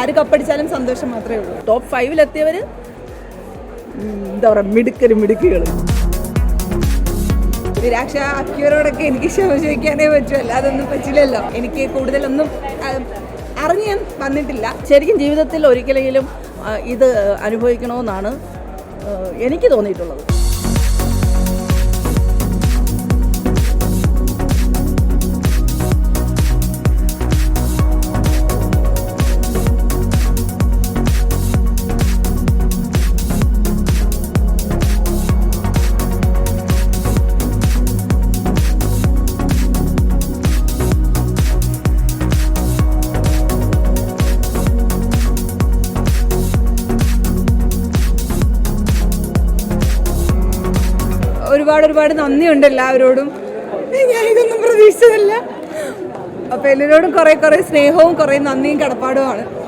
ആര് കപ്പടിച്ചാലും സന്തോഷം മാത്രമേ ഉള്ളൂ. ടോപ്പ് ഫൈവിൽ എത്തിയവര് എന്താ പറയുക മിടുക്കരും മിടുക്കുകൾ നിരാക്ഷ അക്യൂറോടൊക്കെ എനിക്ക് ക്ഷമ ചോദിക്കാനേ പറ്റൂ അല്ലാതൊന്നും പറ്റില്ലല്ലോ. എനിക്ക് കൂടുതലൊന്നും അറിഞ്ഞ് ഞാൻ വന്നിട്ടില്ല. ശരിക്കും ജീവിതത്തിൽ ഒരിക്കലെങ്കിലും ഇത് അനുഭവിക്കണമെന്നാണ് എനിക്ക് തോന്നിയിട്ടുള്ളത്. ഒരുപാട് ഒരുപാട് നന്ദിയുണ്ട് എല്ലാവരോടും. ഞാൻ ഇതൊന്നും പ്രതീക്ഷിച്ചതല്ല. അപ്പൊ എല്ലാവരോടും കുറെ കുറെ സ്നേഹവും കുറെ നന്ദിയും കടപ്പാടുമാണ്. ആണ്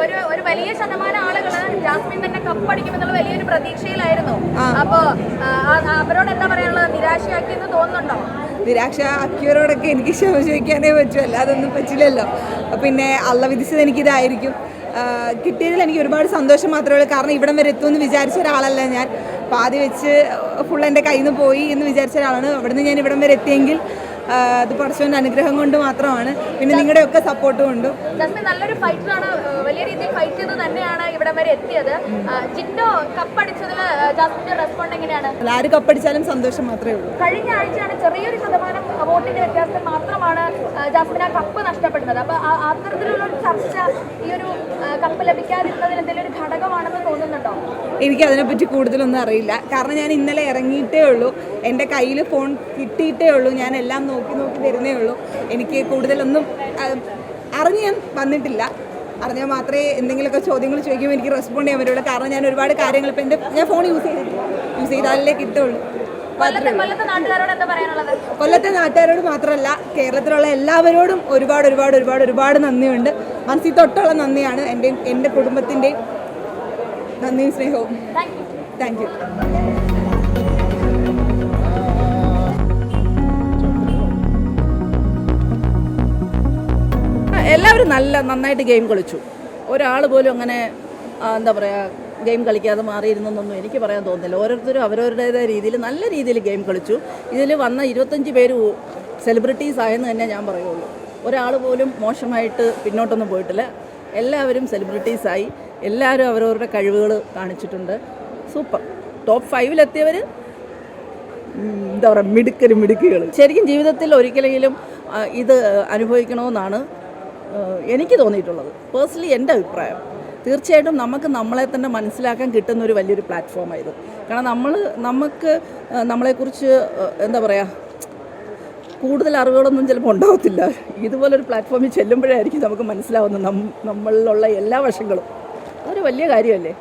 ഒരു- ഒരു വലിയ ശതമാനം ആളുകൾ ജാസ്മിൻ തന്നെ കപ്പടിക്കുമെന്നുള്ള വലിയൊരു പ്രതീക്ഷയിലായിരുന്നു. അപ്പോ അവരോട് എന്താ പറയാനുള്ളത്? നിരാശയാക്കിയെന്ന് തോന്നുന്നുണ്ടോ? നിരാക്ഷ അക്യൂരോടൊക്കെ എനിക്ക് ക്ഷമ ചോദിക്കാനേ പറ്റൂ. അല്ലാതൊന്നും പറ്റില്ലല്ലോ. പിന്നെ അള്ള വിധിച്ചത് എനിക്കിതായിരിക്കും. കിട്ടിയതിൽ എനിക്ക് ഒരുപാട് സന്തോഷം മാത്രമേ ഉള്ളൂ. കാരണം ഇവിടം വരെ എത്തുമെന്ന് വിചാരിച്ച ഒരാളല്ല ഞാൻ. പാതി വെച്ച് ഫുൾ എന്റെ കയ്യിൽ നിന്ന് പോയി എന്ന് വിചാരിച്ച ഒരാളാണ്. അവിടുന്ന് ഞാൻ ഇവിടം വരെ എത്തിയെങ്കിൽ അത് പടച്ചവന്റെ അനുഗ്രഹം കൊണ്ട് മാത്രമാണ്. പിന്നെ നിങ്ങളുടെ ഒക്കെ സപ്പോർട്ട് കൊണ്ടും നല്ലൊരു ഫൈറ്ററാണ് വലിയ രീതിയിൽ ഫൈറ്റ് ചെയ്ത് തന്നെയാണ് ഇവിടെ വരെ എത്തിയത്. ജിൻഡോ കപ്പടിച്ചതിൽ ജാസ്മിന്റെ റെസ്പോണ്ട് എങ്ങനെയാണ്? ആര് കപ്പടിച്ചാലും സന്തോഷം മാത്രമേ ഉള്ളൂ. കഴിഞ്ഞ ആഴ്ചയാണ് ചെറിയൊരു ശതമാനം വോട്ടിന്റെ വ്യത്യാസത്തിൽ മാത്രമാണ് ജാസ്മിന ജാസ്മിൻ ആ കപ്പ് നഷ്ടപ്പെടുന്നത്. അപ്പൊ അത്തരത്തിലുള്ള ഒരു ചർച്ച ഈ ഒരു കപ്പ് ലഭിക്കാതിരുന്നതിൽ എന്തെങ്കിലും ഒരു ഘടകമാണെന്ന് തോന്നുന്നുണ്ടോ? എനിക്ക് അതിനെപ്പറ്റി കൂടുതലൊന്നും അറിയില്ല. കാരണം ഞാൻ ഇന്നലെ ഇറങ്ങിയിട്ടേ ഉള്ളൂ. എന്റെ കയ്യിൽ ഫോൺ കിട്ടിയിട്ടേ ഉള്ളൂ. ഞാൻ എല്ലാം നോക്കി നോക്കി വരുന്നേ ഉള്ളൂ. എനിക്ക് കൂടുതലൊന്നും അറിഞ്ഞ് ഞാൻ വന്നിട്ടില്ല. അറിഞ്ഞാൽ മാത്രമേ എന്തെങ്കിലുമൊക്കെ ചോദ്യങ്ങൾ ചോദിക്കുമ്പോൾ എനിക്ക് റെസ്പോണ്ട് ചെയ്യാൻ പറ്റുള്ളൂ. കാരണം ഞാൻ ഒരുപാട് കാര്യങ്ങൾ ഇപ്പം എന്റെ ഞാൻ ഫോൺ യൂസ് ചെയ്തിട്ടില്ല. യൂസ് ചെയ്താലേ കിട്ടുള്ളൂ. കൊല്ലത്തെ നാട്ടുകാരോട് മാത്രമല്ല കേരളത്തിലുള്ള എല്ലാവരോടും ഒരുപാട് ഒരുപാട് ഒരുപാട് ഒരുപാട് നന്ദിയുണ്ട്. മനസ്സിൽ തൊട്ടുള്ള നന്ദിയാണ് എന്റെ എന്റെ കുടുംബത്തിന്റെയും നന്ദിയും സ്നേഹവും. താങ്ക് യു നല്ല നന്നായിട്ട് ഗെയിം കളിച്ചു. ഒരാൾ പോലും അങ്ങനെ എന്താ പറയുക ഗെയിം കളിക്കാതെ മാറിയിരുന്നെന്നൊന്നും എനിക്ക് പറയാൻ തോന്നുന്നില്ല. ഓരോരുത്തരും അവരവരുടേതായ രീതിയിൽ നല്ല രീതിയിൽ ഗെയിം കളിച്ചു. ഇതിൽ വന്ന ഇരുപത്തഞ്ച് പേര് സെലിബ്രിറ്റീസ് ആയെന്ന് തന്നെ ഞാൻ പറയുള്ളൂ. ഒരാൾ പോലും മോശമായിട്ട് പിന്നോട്ടൊന്നും പോയിട്ടില്ല. എല്ലാവരും സെലിബ്രിറ്റീസായി എല്ലാവരും അവരവരുടെ കഴിവുകൾ കാണിച്ചിട്ടുണ്ട്. സൂപ്പർ. ടോപ്പ് ഫൈവിലെത്തിയവർ എന്താ പറയുക മിടുക്കരും മിടുക്കുകൾ ശരിക്കും ജീവിതത്തിൽ ഒരിക്കലെങ്കിലും ഇത് അനുഭവിക്കണമെന്നാണ് എനിക്ക് തോന്നിയിട്ടുള്ളത്. പേഴ്സണലി എന്റെ അഭിപ്രായം. തീർച്ചയായിട്ടും നമുക്ക് നമ്മളെ തന്നെ മനസ്സിലാക്കാൻ കിട്ടുന്ന ഒരു വലിയൊരു പ്ലാറ്റ്ഫോമാണ് ഇത് കാരണം നമ്മൾ നമുക്ക് നമ്മളെക്കുറിച്ച് എന്താ പറയുക കൂടുതൽ അറിവുകളൊന്നും ചിലപ്പോൾ ഉണ്ടാവത്തില്ല. ഇതുപോലൊരു പ്ലാറ്റ്ഫോമിൽ ചെല്ലുമ്പോഴായിരിക്കും നമുക്ക് മനസ്സിലാവുന്നത്. നമ്മളിലുള്ള എല്ലാ വശങ്ങളും. അതൊരു വലിയ കാര്യമല്ലേ?